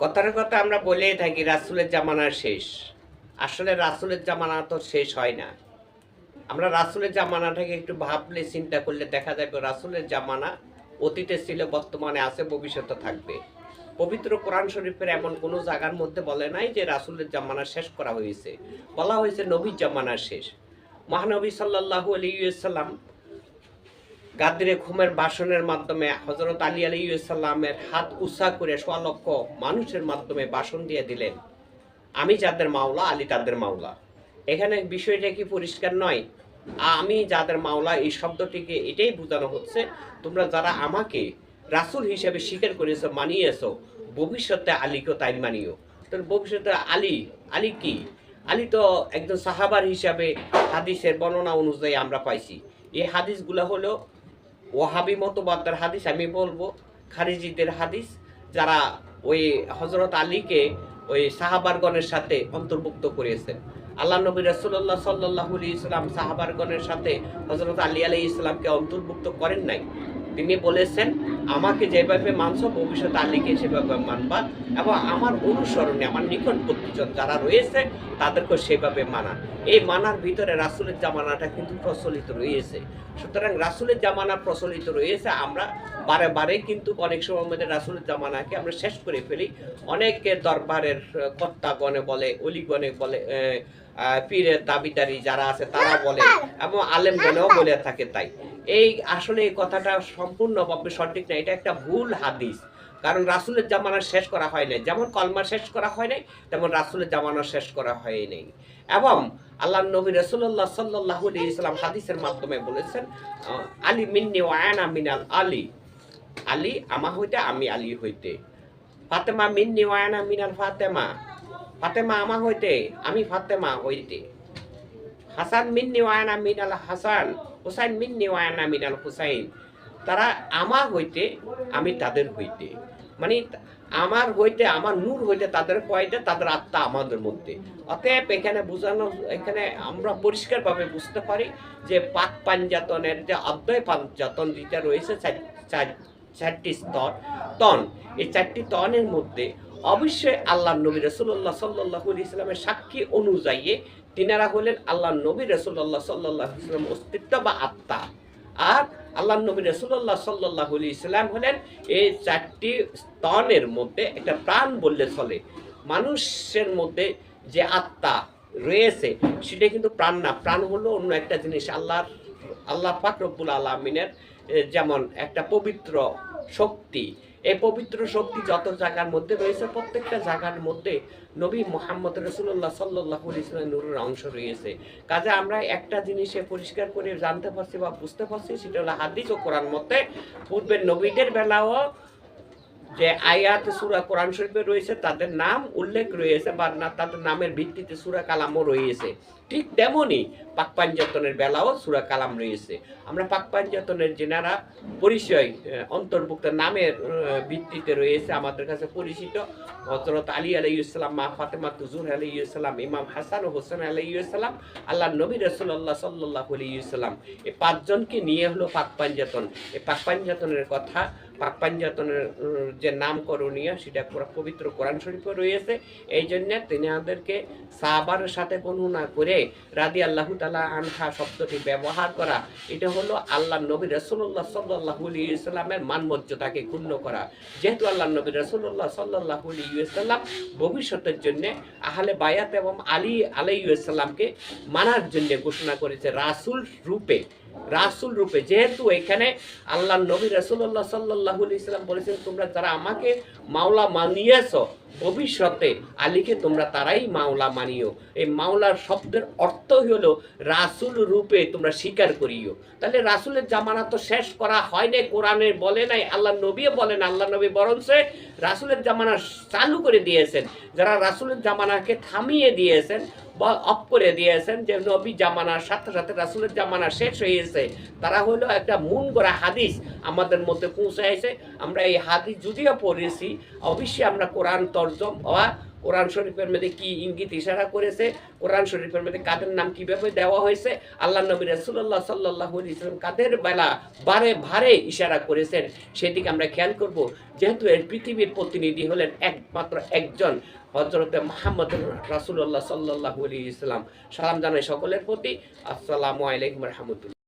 কথার কথা আমরা বলেই থাকি, রাসুলের জামানা শেষ। আসলে রাসুলের জামানা তো শেষ হয় না। আমরা রাসুলের জামানাটাকে একটু ভাবলে, চিন্তা করলে দেখা যাবে রাসুলের জামানা অতীতে ছিল, বর্তমানে আছে, ভবিষ্যতে থাকবে। পবিত্র কোরআন শরীফের এমন কোনো জায়গার মধ্যে বলে নাই যে রাসুলের জামানা শেষ করা হয়েছে। বলা হয়েছে নবীর জামানা শেষ। মহানবী সাল্লাহু আলিয়াল্লাম গাদ্রে ঘুমের বাসনের মাধ্যমে হজরত আলী আলাইসাল্লামের হাত উৎসাহ করে সোয়া লক্ষ মানুষের মাধ্যমে বাসন দিয়ে দিলেন। আমি যাদের মাওলা, আলী তাদের মাওলা। এখানে বিষয়টা কি পরিষ্কার নয়? আমি যাদের মাওলা, এই শব্দটিকে এটাই বোঝানো হচ্ছে, তোমরা যারা আমাকে রাসূল হিসেবে স্বীকার করেছ, মানিয়েছো, ভবিষ্যতে আলীকেও তাই মানিও। তাহলে ভবিষ্যতে আলী আলী কি? আলী তো একজন সাহাবার হিসাবে হাদিসের বর্ণনা অনুযায়ী আমরা পাইছি। এই হাদিসগুলো হলো ওয়াহাবি মতবাদের হাদিস আমি বলব, খারিজিদের হাদিস, যারা ওই হজরত আলীকে ওই সাহাবারগণের সাথে অন্তর্ভুক্ত করেছেন আল্লাহ নবী রসুল্লাহ সাল্লাহ ইসলাম সাহাবারগণের সাথে হজরত আলী আলী ইসলামকে অন্তর্ভুক্ত করেন নাই। তিনি বলেছেন, আমাকে যেভাবে মানছ, ভবিষ্যতে আলীকে সেভাবে মানবা এবং আমার অনুসরণে আমার নিকটবর্তীজন যারা রয়েছে তাদেরকে সেভাবে মানা। এই মানার ভিতরে রাসুলের জামানাটা কিন্তু প্রচলিত রয়েছে। সুতরাং রাসুলের জামানা প্রচলিত রয়েছে, আমরা বারে বারে কিন্তু অনেক সময় আমাদের রাসুলের জামানাকে আমরা শেষ করে ফেলি। অনেকে দরবারের কর্তাগণে বলে, অলিগণে বলে পীরের দাবিদারি যারা আছে তারা বলে এবং আলেমগণেও বলে থাকে তাই। এই আসলে এই কথাটা সম্পূর্ণভাবে সঠিক না, এটা একটা ভুল হাদিস। কারণ রাসুলের জামানা শেষ করা হয় নাই। যেমন কলমা শেষ করা হয় নাই, তেমন রাসুলের জামানা শেষ করা হয় নাই। এবং আল্লাহ নবী রসুল্লাহ সাল্লাহ ইসলাম হাদিসের মাধ্যমে বলেছেন আলী মিন্নি ওয়ানা মিনাল আলী। আলী আমা হইতে, আমি আলী হইতে। ফাতেমা মিন্নি ওয়ানা মিনাল ফাতেমা। ফাতেমা আমা হইতে, আমি ফাতেমা হইতে। হাসান মিন্নি ওয়ানা মিনাল হাসান। হুসাইন মিন্নি ওয়ানা মিনাল হুসাইন। তারা আমার হইতে, আমি তাদের হইতে। মানে আমার হইতে, আমার নূর হইতে, তাদের হইতে তাদের আত্মা আমাদের মধ্যে। অতএব এখানে বোঝানো, এখানে আমরা পরিষ্কারভাবে বুঝতে পারি যে পাক পাঞ্জাতনের যে অদ্বয় পাঞ্জাতন যেটা রয়েছে, চার- চার- চারটি স্তর, তন। এই চারটি তনের মধ্যে অবশ্যই আল্লাহ নবী রসুল্লাহ সাল্লাহ ইসলামের সাক্ষী অনুযায়ী তিনারা হলেন আল্লাহ নবী রসুল্লাহ সাল্লাহ ইসলাম অস্তিত্ব বা আত্মা। আর আল্লাহ নবী রসুল্লাহ সাল্লাহ ইসলাম হলেন এই চারটি স্তনের মধ্যে একটা প্রাণ বললে চলে। মানুষের মধ্যে যে আত্মা রয়েছে, সেটা কিন্তু প্রাণ না। প্রাণ হলো অন্য একটা জিনিস। আল্লাহর, আল্লাহ পাক রব্বুল আলমিনের যেমন একটা পবিত্র শক্তি এই পবিত্র শক্তি যত জায়গার মধ্যে রয়েছে, প্রত্যেকটা জায়গার মধ্যে নবী মোহাম্মদ রসুল্লাহ সাল্লাহ ইসলাম নুরের অংশ রয়েছে। কাজে আমরা একটা জিনিসে পরিষ্কার করে জানতে পারছি বা বুঝতে পারছি, সেটা হলো হাদিস ও কোরআন মতে পূর্বের নবীদের বেলাও যে আয়াত সুরা কোরআন শরীফে রয়েছে, তাদের নাম উল্লেখ রয়েছে বা না, তাদের নামের ভিত্তিতে সুরা কালামও রয়েছে। ঠিক তেমনই পাক পাঞ্জাতনের বেলাও সুরা কালাম রয়েছে। আমরা পাক পাঞ্জাতনের যেনারা পরিচয় অন্তর্ভুক্ত নামের ভিত্তিতে রয়েছে আমাদের কাছে পরিচিত হজরত আলী আলাইসাল্লাম মা ফাতেমা তুজুর আলাইসাল্লাম ইমাম হাসান হোসেন আলাইসাল্লাম আল্লাহ নবী রসুল্লাহ সাল্লাহ আলাইসাল্লাম এই পাঁচজনকে নিয়ে হলো পাক পাঞ্জাতন। এই পাক পাঞ্জাতনের কথা, পাক পাঞ্জাতনের যে নামকরণীয় সেটা পবিত্র কোরআন শরীফে রয়েছে। এই জন্য তিনি আমাদেরকে সাহাবার সাথে বর্ণনা করে রাদি আল্লাহ তালা আনহা শব্দটি ব্যবহার করা, এটা হলো আল্লাহ নবী রসুল্লাহ সাল্লাহ ইসলামের মান মর্যাদাকে ক্ষুণ্ণ করা। যেহেতু আল্লাহ নবী রসুল্লাহ সাল্লাহ ইসলাম ভবিষ্যতের জন্য আহলে বায়াত এবং আলী আলাই ইসলামকে মানার জন্য ঘোষণা করেছে রাসুল রূপে। রাসুল রূপে। যেহেতু এখানে আল্লাহ নবী রসুল্লাহ সাল্লাহ ইসলাম বলেছেন, তোমরা যারা আমাকে মাওলা মানিয়েছ, ভবিষ্যতে আলীকে তোমরা তারাই মাওলা মানিও। এই মাওলার শব্দের অর্থ হলো রাসুল রূপে তোমরা স্বীকার করিও। তাহলে রাসুলের জামানা তো শেষ করা হয় নাই, কোরআনে বলে নাই আল্লাহ নবীও বলেন আল্লাহ নবী বরঞ্চ রাসুলের জামানা চালু করে দিয়েছেন। যারা রাসুলের জামানাকে থামিয়ে দিয়েছেন অফ করে দিয়েছেন যে নবী জামানার সাথে সাথে রাসুলের জামানা শেষ হয়েছে তারা হলো একটা মন করা হাদিস আমাদের মধ্যে পৌঁছাইছে। আমরা এই হাদিস যদিও পড়েছি, অবশ্যই আমরা কোরআন তর্জম বা কোরআন শরীফের মধ্যে কি ইঙ্গিত ইশারা করেছে? কোরআন শরীফের মধ্যে কাদের নাম কীভাবে দেওয়া হয়েছে? আল্লাহ নবী রাসূলুল্লাহ সাল্লাল্লাহু আলাইহি সাল্লাম কাদের বেলা বারে ভারে ইশারা করেছেন? সেদিকে আমরা খেয়াল করব। যেহেতু এর পৃথিবীর প্রতিনিধি হলেন একমাত্র একজন হজরতে মোহাম্মদ রাসূলুল্লাহ সাল্লাল্লাহু আলাইহি সাল্লাম সালাম জানাই সকলের প্রতি। আসসালামু আলাইকুম রহমতুল্লাহ।